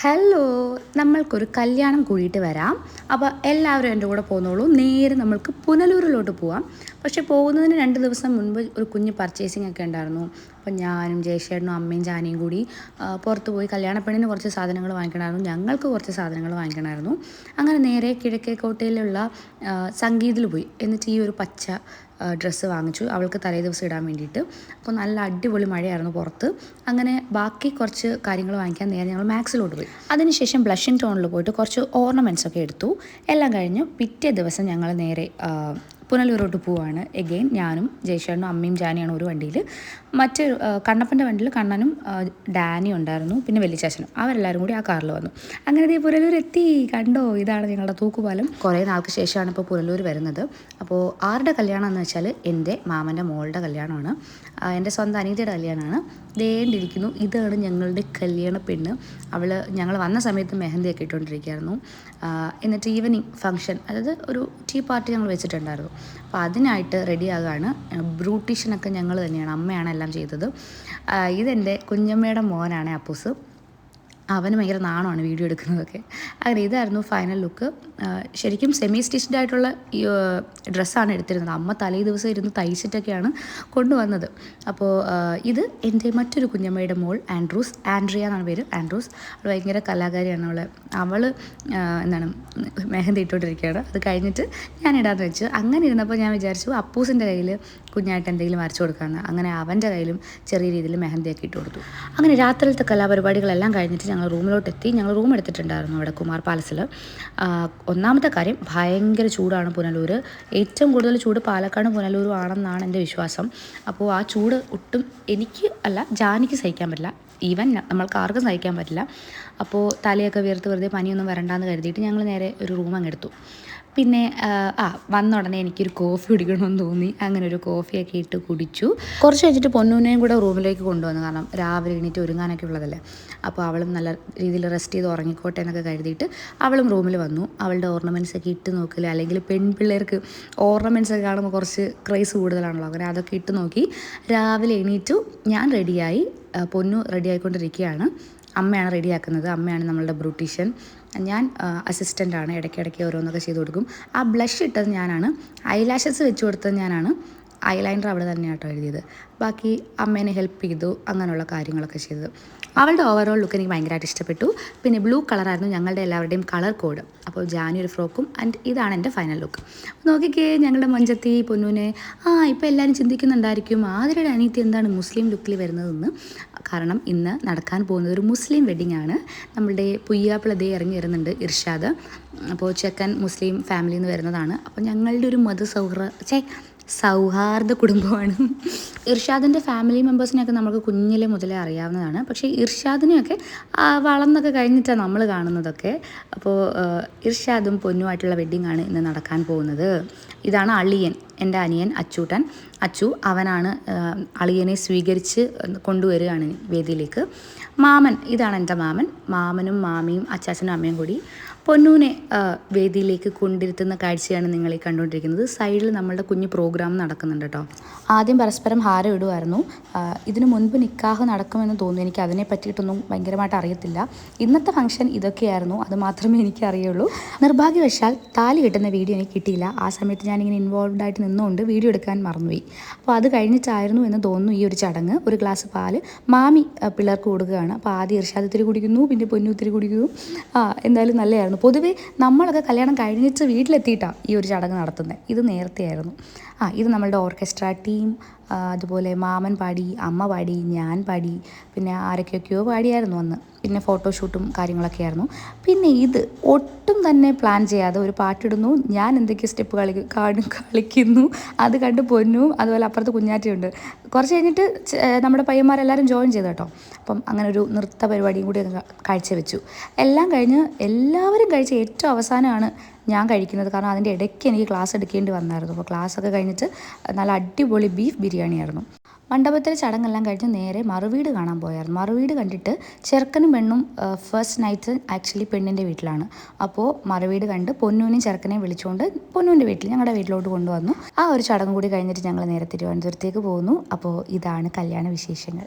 Hello നമ്മൾക്കൊരു കല്യാണം കൂടിയിട്ട് വരാം. അപ്പോൾ എല്ലാവരും എന്റെ കൂടെ പോകുന്നോളൂ നേരെ നമ്മൾക്ക് പുനലൂരിലോട്ട് പോവാം. പക്ഷേ പോകുന്നതിന് രണ്ട് ദിവസം മുൻപ് ഒരു കുഞ്ഞ് പർച്ചേസിംഗ് ഒക്കെ ഉണ്ടായിരുന്നു. അപ്പോൾ ഞാനും ജയശേട്ടനും അമ്മയും ജാനിയും കൂടി പുറത്ത് പോയി കല്യാണപ്പെണ്ണിന് കുറച്ച് സാധനങ്ങൾ വാങ്ങിക്കണമായിരുന്നു. ഞങ്ങൾക്ക് കുറച്ച് സാധനങ്ങൾ വാങ്ങിക്കണമായിരുന്നു. അങ്ങനെ നേരെ കിഴക്കേക്കോട്ടയിലുള്ള സംഗീതിൽ പോയി. എന്നിട്ട് ഈ ഒരു പച്ച ഡ്രസ്സ് വാങ്ങിച്ചു. അവൾക്ക് തലേ ദിവസം ഇടാൻ വേണ്ടിയിട്ട്. അപ്പോൾ നല്ല അടിപൊളി മഴയായിരുന്നു പുറത്ത്. അങ്ങനെ ബാക്കി കുറച്ച് കാര്യങ്ങൾ വാങ്ങിക്കാൻ നേരെ ഞങ്ങൾ മാക്സിലോട്ട് പോയി. അതിനുശേഷം ബ്ലഷിങ് ടോണിൽ പോയിട്ട് കുറച്ച് ഓർണമെന്റ്സ് ഒക്കെ എടുത്തു. എല്ലാം കഴിഞ്ഞു പിറ്റേ ദിവസം ഞങ്ങൾ നേരെ പുനലൂരോട്ട് പോവാണ്. എഗെയിൻ ഞാനും ജയശേഷനും അമ്മയും ജാനിയാണ് ഒരു വണ്ടിയിൽ മറ്റൊരു കണ്ണപ്പന്റെ വണ്ടിയിൽ കണ്ണനും ഡാനിയും ഉണ്ടായിരുന്നു. പിന്നെ വലിച്ചാച്ചനും അവരെല്ലാവരും കൂടി ആ കാറിൽ വന്നു. അങ്ങനെ ദേ പുനലൂർ എത്തി കണ്ടോ? ഇതാണ് ഞങ്ങളുടെ തൂക്കുപാലം. കുറേ നാൾക്ക് ശേഷമാണ് ഇപ്പോൾ പുനലൂർ വരുന്നത്. അപ്പോൾ ആരുടെ കല്യാണം എന്ന് വെച്ചാൽ എന്റെ മാമന്റെ മോളുടെ കല്യാണമാണ്. എന്റെ സ്വന്തം അനീതിയുടെ കല്യാണമാണ് ദേണ്ടിരിക്കുന്നു ഇതാണ് ഞങ്ങളുടെ കല്യാണ പെണ്ണ്. അവൾ ഞങ്ങൾ വന്ന സമയത്ത് മെഹന്തിയൊക്കെ ഇട്ടുകൊണ്ടിരിക്കുകയായിരുന്നു. എന്നിട്ട് ഈവനിങ് ഫംഗ്ഷൻ അതായത് ഒരു ടീ പാർട്ടി ഞങ്ങൾ വെച്ചിട്ടുണ്ടായിരുന്നു. അപ്പോൾ അതിനായിട്ട് റെഡിയാകാണ്. ബ്രൂട്ടീഷനൊക്കെ ഞങ്ങൾ തന്നെയാണ്. അമ്മയാണ് എല്ലാം ചെയ്തത്. ഇതെന്റെ കുഞ്ഞമ്മയുടെ മോനാണ് അപ്പൂസ്. അവന് ഭയങ്കര നാണമാണ് വീഡിയോ എടുക്കുന്നതൊക്കെ. അങ്ങനെ ഇതായിരുന്നു ഫൈനൽ ലുക്ക് ശരിക്കും സെമി സ്റ്റിച്ച്ഡ് ആയിട്ടുള്ള ഡ്രസ്സാണ് എടുത്തിരുന്നത്. അമ്മ തലേ ദിവസം ഇരുന്ന് തയ്ച്ചിട്ടൊക്കെയാണ് കൊണ്ടുവന്നത്. അപ്പോൾ ഇത് എന്റെ മറ്റൊരു കുഞ്ഞമ്മയുടെ മോൾ ആൻഡ്രൂസ് ആൻഡ്രിയ എന്നാണ് പേര് ആൻഡ്രൂസ്. അവൾ ഭയങ്കര കലാകാരിയാണ് അവൾ അവൾ എന്താണ് മെഹന്തി ഇട്ടുകൊണ്ടിരിക്കുകയാണ് അത് കഴിഞ്ഞിട്ട് ഞാൻ ഇടാന്ന് വെച്ചു. അങ്ങനെ ഇരുന്നപ്പോൾ ഞാൻ വിചാരിച്ചു അപ്പൂസിന്റെ കയ്യിൽ കുഞ്ഞായിട്ട് എന്തെങ്കിലും വരച്ചു കൊടുക്കാമെന്ന് അങ്ങനെ അവന്റെ കയ്യിലും ചെറിയ രീതിയിൽ മെഹന്തിയൊക്കെ ഇട്ട് കൊടുത്തു അങ്ങനെ രാത്രിയിലത്തെ കലാപരിപാടികളെല്ലാം കഴിഞ്ഞിട്ട് ഞങ്ങൾ റൂമിലോട്ട് എത്തി ഞങ്ങൾ റൂം എടുത്തിട്ടുണ്ടായിരുന്നു അവിടെ കുമാർ പാലസിൽ ഒന്നാമത്തെ കാര്യം ഭയങ്കര ചൂടാണ് പുനലൂർ ഏറ്റവും കൂടുതൽ ചൂട് പാലക്കാട് പുനലൂരും ആണെന്നാണ് എന്റെ വിശ്വാസം. അപ്പോൾ ആ ചൂട് ഒട്ടും എനിക്ക് അല്ല ജാനിക്ക് സഹിക്കാൻ പറ്റില്ല. ഈവൻ നമ്മൾക്ക് ആർക്കും സഹിക്കാൻ പറ്റില്ല. അപ്പോൾ തലയൊക്കെ വീർത്ത് വെറുതെ പനിയൊന്നും വരണ്ടാന്ന് കരുതിയിട്ട് ഞങ്ങൾ നേരെ ഒരു റൂം അങ്ങ് എടുത്തു. പിന്നെ ആ, വന്ന ഉടനെ എനിക്കൊരു കോഫി കുടിക്കണമെന്ന് തോന്നി. അങ്ങനെ ഒരു കോഫിയൊക്കെ ഇട്ട് കുടിച്ചു. കുറച്ച് കഴിഞ്ഞിട്ട് പൊന്നൂനെയും കൂടെ റൂമിലേക്ക് കൊണ്ടുവന്നു. കാരണം രാവിലെ എണീറ്റ് ഒരുങ്ങാനൊക്കെ ഉള്ളതല്ലേ. അപ്പോൾ അവളും നല്ല രീതിയിൽ റെസ്റ്റ് ചെയ്ത് ഉറങ്ങിക്കോട്ടെ എന്നൊക്കെ കരുതിയിട്ട് അവളും റൂമിൽ വന്നു. അവളുടെ ഓർണമെന്റ്സ് ഒക്കെ ഇട്ട് നോക്കില്ല അല്ലെങ്കിൽ പെൺപിള്ളേർക്ക് ഓർണമെന്റ്സ് ഒക്കെ കാണുമ്പോൾ കുറച്ച് ക്രൈസ് കൂടുതലാണല്ലോ. അങ്ങനെ അതൊക്കെ ഇട്ട് നോക്കി രാവിലെ എണീറ്റു. ഞാൻ റെഡിയായി പൊന്നു റെഡി ആയിക്കൊണ്ടിരിക്കുകയാണ്. അമ്മയാണ് റെഡിയാക്കുന്നത്. അമ്മയാണ് നമ്മളുടെ ബ്രൂട്ടീഷ്യൻ ഞാൻ അസിസ്റ്റന്റ് ആണ്. ഇടയ്ക്കിടയ്ക്ക് ഓരോന്നൊക്കെ ചെയ്ത് കൊടുക്കും. ആ ബ്ലഷ് ഇട്ടത് ഞാനാണ്. ഐലാഷസ് വെച്ച് കൊടുത്തത് ഞാനാണ്. ഐലൈനർ അവിടെ തന്നെയാട്ടോ എഴുതിയത്. ബാക്കി അമ്മേനെ ഹെൽപ്പ് ചെയ്തു അങ്ങനെയുള്ള കാര്യങ്ങളൊക്കെ ചെയ്തത് അവളുടെ ഓവറോൾ ലുക്ക് എനിക്ക് ഭയങ്കരമായിട്ട് ഇഷ്ടപ്പെട്ടു. പിന്നെ ബ്ലൂ കളറായിരുന്നു ഞങ്ങളുടെ എല്ലാവരുടെയും കളർ കോഡ് അപ്പോൾ ജാനി ഒരു ഫ്രോക്കും ആൻഡ് ഇതാണ് എന്റെ ഫൈനൽ ലുക്ക് നോക്കിക്കേ ഞങ്ങളുടെ മഞ്ചത്തി പൊന്നൂനെ. ആ ഇപ്പോൾ എല്ലാവരും ചിന്തിക്കുന്നുണ്ടായിരിക്കും ആതിരയുടെ അനീതി എന്താണ് മുസ്ലിം ലുക്കിൽ വരുന്നതെന്ന്. കാരണം ഇന്ന് നടക്കാൻ പോകുന്നത് ഒരു മുസ്ലിം വെഡിങ് ആണ്. നമ്മളുടെ പുയ്യാപ്പിള ദേ ഇറങ്ങി വരുന്നുണ്ട് ഇർഷാദ്. അപ്പോൾ ചെക്കൻ മുസ്ലിം ഫാമിലിയിൽ നിന്ന് വരുന്നതാണ്. അപ്പോൾ ഞങ്ങളുടെ ഒരു മതസൗഹൃദ ചേ സൗഹാർദ്ദ കുടുംബമാണ്. ഇർഷാദിന്റെ ഫാമിലി മെമ്പേഴ്സിനെയൊക്കെ നമുക്ക് കുഞ്ഞിലെ മുതലേ അറിയാവുന്നതാണ്. പക്ഷേ ഇർഷാദിനെയൊക്കെ വളർന്നൊക്കെ കഴിഞ്ഞിട്ടാണ് നമ്മൾ കാണുന്നതൊക്കെ. അപ്പോൾ ഇർഷാദും പൊന്നുമായിട്ടുള്ള വെഡ്ഡിംഗ് ആണ് ഇന്ന് നടക്കാൻ പോകുന്നത്. ഇതാണ് അളിയൻ എന്റെ അനിയൻ അച്ചൂട്ടൻ. അച്ചു അവനാണ് അളിയനെ സ്വീകരിച്ച് കൊണ്ടുവരികയാണ് വേദിയിലേക്ക്. മാമൻ ഇതാണ് എന്റെ മാമൻ. മാമനും മാമിയും അച്ചാച്ചനും അമ്മയും കൂടി പൊന്നൂനെ വേദിയിലേക്ക് കൊണ്ടിരുത്തുന്ന കാഴ്ചയാണ് നിങ്ങൾ ഈ കണ്ടുകൊണ്ടിരിക്കുന്നത്. സൈഡിൽ നമ്മളുടെ കുഞ്ഞു പ്രോഗ്രാം നടക്കുന്നുണ്ട് കേട്ടോ. ആദ്യം പരസ്പരം ഹാരം ഇടുമായിരുന്നു ഇതിനു മുൻപ് നിക്കാഹ് നടക്കുമെന്ന് തോന്നുന്നു. എനിക്ക് അതിനെ പറ്റിയിട്ടൊന്നും ഭയങ്കരമായിട്ട് അറിയത്തില്ല. ഇന്നത്തെ ഫംഗ്ഷൻ ഇതൊക്കെയായിരുന്നു. അത് മാത്രമേ എനിക്ക് അറിയുള്ളൂ. നിർഭാഗ്യവശാൽ താലി കിട്ടുന്ന വീഡിയോ എനിക്ക് കിട്ടിയില്ല. ആ സമയത്ത് ഞാനിങ്ങനെ ഇൻവോൾവ് ആയിട്ട് നിന്നുകൊണ്ട് വീഡിയോ എടുക്കാൻ മറന്നുപോയി. അപ്പോൾ അത് കഴിഞ്ഞിട്ടായിരുന്നു എന്ന് തോന്നുന്നു ഈ ഒരു ചടങ്ങ്. ഒരു ഗ്ലാസ് പാൽ. മാമി പിള്ളേർക്ക് കൊടുക്കുകയാണ്. അപ്പോൾ ആദ്യം ഇർഷാദ് ഇത്തിരി കുടിക്കുന്നു പിന്നെ പൊന്നു ഇത്തിരി കുടിക്കുന്നു. ആ എന്തായാലും നല്ലതായിരുന്നു പൊതുവേ നമ്മളൊക്കെ കല്യാണം കഴിഞ്ഞിട്ട് വീട്ടിലെത്തിയിട്ടാണ് ഈ ഒരു ചടങ്ങ് നടത്തുന്നത് ഇത് നേരത്തെയായിരുന്നു. ആ ഇത് നമ്മളുടെ ഓർക്കസ്ട്ര ടീം അതുപോലെ മാമൻ പാടി അമ്മ പാടി ഞാൻ പാടി പിന്നെ ആരൊക്കെയൊക്കെയോ പാടിയായിരുന്നു അന്ന്. പിന്നെ ഫോട്ടോഷൂട്ടും കാര്യങ്ങളൊക്കെ ആയിരുന്നു. പിന്നെ ഇത് ഒട്ടും തന്നെ പ്ലാൻ ചെയ്യാതെ ഒരു പാട്ടിടുന്നു ഞാൻ എന്തൊക്കെ സ്റ്റെപ്പ് കളി കളിക്കുന്നു. അത് കണ്ട് പൊന്നു. അതുപോലെ അപ്പുറത്ത് കുഞ്ഞാറ്റയുണ്ട്. കുറച്ച് കഴിഞ്ഞിട്ട് നമ്മുടെ പയ്യന്മാരെല്ലാവരും ജോയിൻ ചെയ്തു കേട്ടോ. അപ്പം അങ്ങനെ ഒരു നൃത്ത പരിപാടിയും കൂടി കാഴ്ചവെച്ചു. എല്ലാം കഴിഞ്ഞ് എല്ലാവരും കഴിച്ച ഏറ്റവും അവസാനമാണ് ഞാൻ കഴിക്കുന്നത്. കാരണം അതിന്റെ ഇടയ്ക്ക് എനിക്ക് ക്ലാസ് എടുക്കേണ്ടി വന്നായിരുന്നു. അപ്പോൾ ക്ലാസ്സൊക്കെ കഴിഞ്ഞിട്ട് നല്ല അടിപൊളി ബീഫ് ബിരിയാണിയായിരുന്നു. മണ്ഡപത്തിൽ ചടങ്ങെല്ലാം കഴിഞ്ഞ് നേരെ മറുവീട് കാണാൻ പോയായിരുന്നു. മറുവീട് കണ്ടിട്ട് ചെറുക്കനും പെണ്ണും ഫസ്റ്റ് നൈറ്റ് ആക്ച്വലി പെണ്ണിന്റെ വീട്ടിലാണ്. അപ്പോൾ മറുവീട് കണ്ട് പൊന്നൂനെയും ചെറുക്കനെയും വിളിച്ചുകൊണ്ട് പൊന്നൂന്റെ വീട്ടിൽ ഞങ്ങളുടെ വീട്ടിലോട്ട് കൊണ്ടുവന്നു. ആ ഒരു ചടങ്ങ് കൂടി കഴിഞ്ഞിട്ട് ഞങ്ങൾ നേരെ തിരുവനന്തപുരത്തേക്ക് പോകുന്നു. അപ്പോൾ ഇതാണ് കല്യാണ വിശേഷങ്ങൾ.